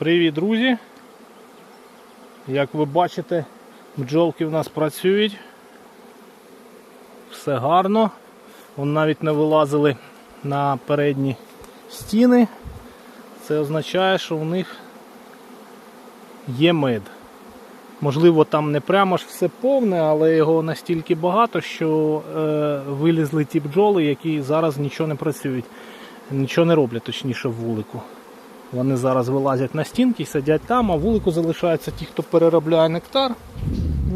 Привіт, друзі! Як ви бачите, бджолки в нас працюють. Все гарно. Вони навіть не вилазили на передні стіни. Це означає, що в них є мед. Можливо, там не прямо ж все повне, але його настільки багато, що е, вилізли ті бджоли, які зараз нічого не працюють, нічого не роблять, точніше, в вулику. Вони зараз вилазять на стінки, і сидять там, а вулику залишаються ті, хто переробляє нектар,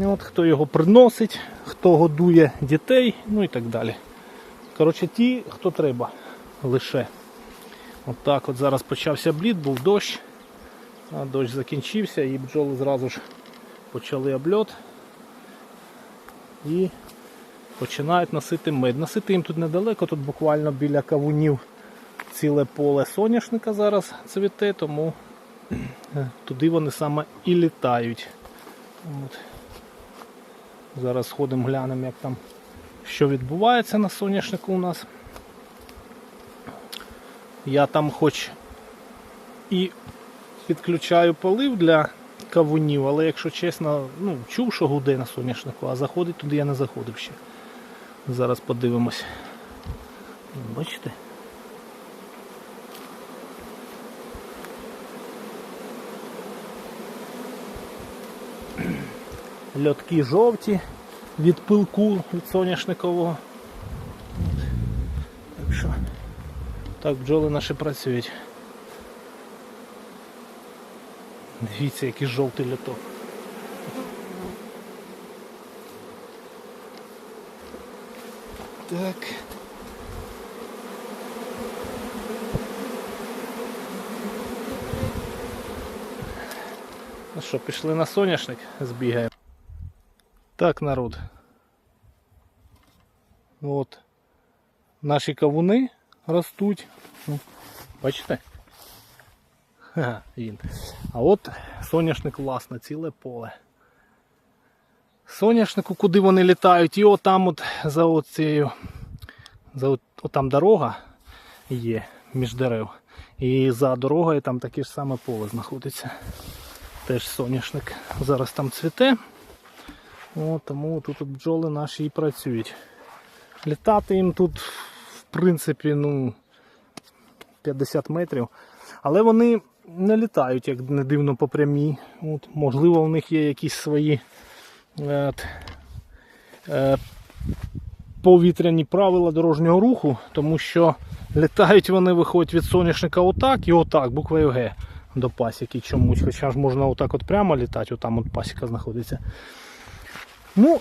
і от, хто його приносить, хто годує дітей, ну і так далі. Коротше, ті, хто треба лише. От так от зараз почався блід, був дощ, а дощ закінчився і бджоли зразу ж почали обльот і починають носити мед. Носити їм тут недалеко, тут буквально біля кавунів ціле поле соняшника зараз цвіте, тому е, туди вони саме і літають. От. Зараз сходимо, глянемо, як там що відбувається на соняшнику у нас. Я там хоч і підключаю полив для кавунів, але якщо чесно, ну, чув, що гуде на соняшнику, а заходить туди я не заходив ще. Зараз подивимось. Бачите? Льотки жовті від пилку від соняшникового. Так що так бджоли наші працюють. Дивіться, який жовтий льоток. Так. Ну що, пішли на соняшник, збігаємо. Так, народ. От. Наші кавуни ростуть. Ну, Бачите? Ха, він. А от соняшник, власне, ціле поле. Соняшнику, куди вони літають, і отам от за оцією, за от, отам дорога є між дерев. І за дорогою там таке ж саме поле знаходиться. Теж соняшник зараз там цвіте. О, тому тут от бджоли наші і працюють. Літати їм тут, в принципі, ну 50 метрів. Але вони не літають, як не дивно по прямій. От, можливо, у них є якісь свої е, т- е, повітряні правила дорожнього руху, тому що літають вони виходять від соняшника отак і отак, буквою Г до пасіки чомусь. Хоча ж можна отак от прямо літати, отам от пасіка знаходиться. Ну,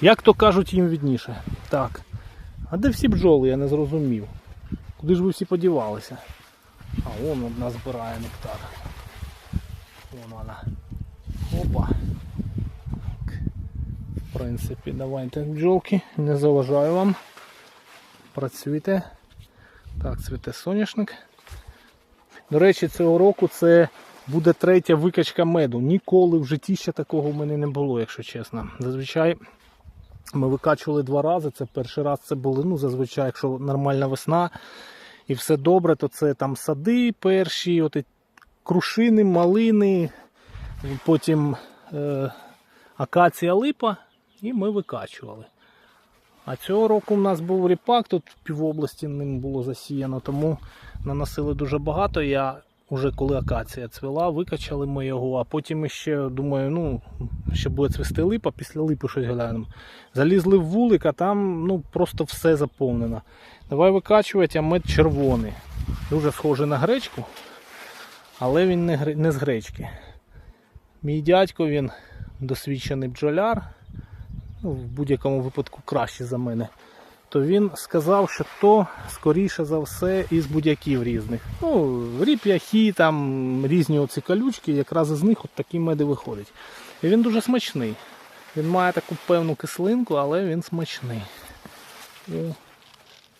як то кажуть, їм відніше. Так. А де всі бджоли, я не зрозумів. Куди ж ви всі подівалися? А вон одна збирає нектар. Вон вона. Опа. В принципі, давайте бджолки, не заважаю вам. Працюйте. Так, цвіте соняшник. До речі, цього року це буде третя викачка меду. Ніколи в житті ще такого в мене не було, якщо чесно. Зазвичай ми викачували два рази. Це перший раз це були, ну, зазвичай, якщо нормальна весна і все добре, то це там сади перші, от крушини, малини, потім е, акація липа, і ми викачували. А цього року в нас був ріпак, тут в півобласті ним було засіяно, тому наносили дуже багато. Я вже коли акація цвіла, викачали ми його, а потім ще думаю, ну, ще буде цвісти липа, після липи щось глянемо. Залізли в вулик, а там ну, просто все заповнено. Давай викачувати, а мед червоний. Дуже схожий на гречку, але він не, не з гречки. Мій дядько він досвідчений бджоляр, ну, в будь-якому випадку краще за мене. То він сказав, що то скоріше за все із будь-яків різних. Ну, ріп'яхи, там різні оці колючки, якраз із них от такі меди виходять. І він дуже смачний. Він має таку певну кислинку, але він смачний. О,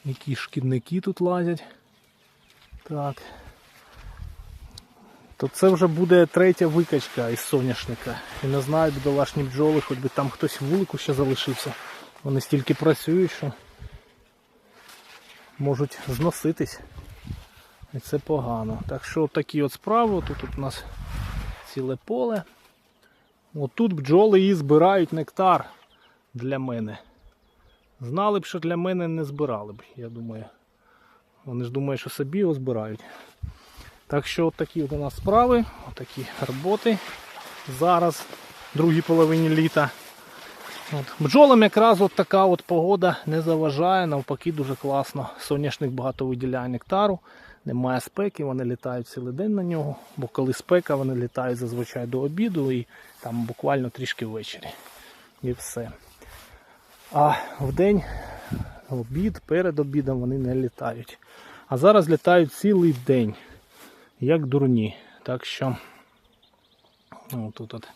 які шкідники тут лазять. Так. То це вже буде третя викачка із соняшника. І не знаю, бідолашні бджоли, хоч би там хтось вулику ще залишився. Вони стільки працюють, що можуть зноситись. І це погано. Так що такі от справи. Тут, у нас ціле поле. Отут бджоли і збирають нектар для мене. Знали б, що для мене не збирали б, я думаю. Вони ж думають, що собі його збирають. Так що от такі от у нас справи, отакі роботи зараз, в другій половині літа. От. Бджолам якраз от така от погода не заважає, навпаки, дуже класно. Соняшник багато виділяє нектару, немає спеки, вони літають цілий день на нього, бо коли спека, вони літають зазвичай до обіду і там буквально трішки ввечері. І все. А в день, обід, перед обідом вони не літають. А зараз літають цілий день, як дурні. Так що ну, тут от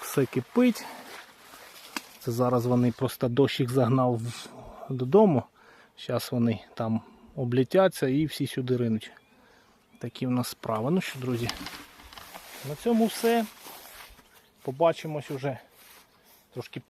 все кипить. Це зараз вони просто дощ їх загнав додому. Зараз вони там облітяться і всі сюди ринуть. Такі в нас справи. Ну що, друзі, на цьому все. Побачимось уже трошки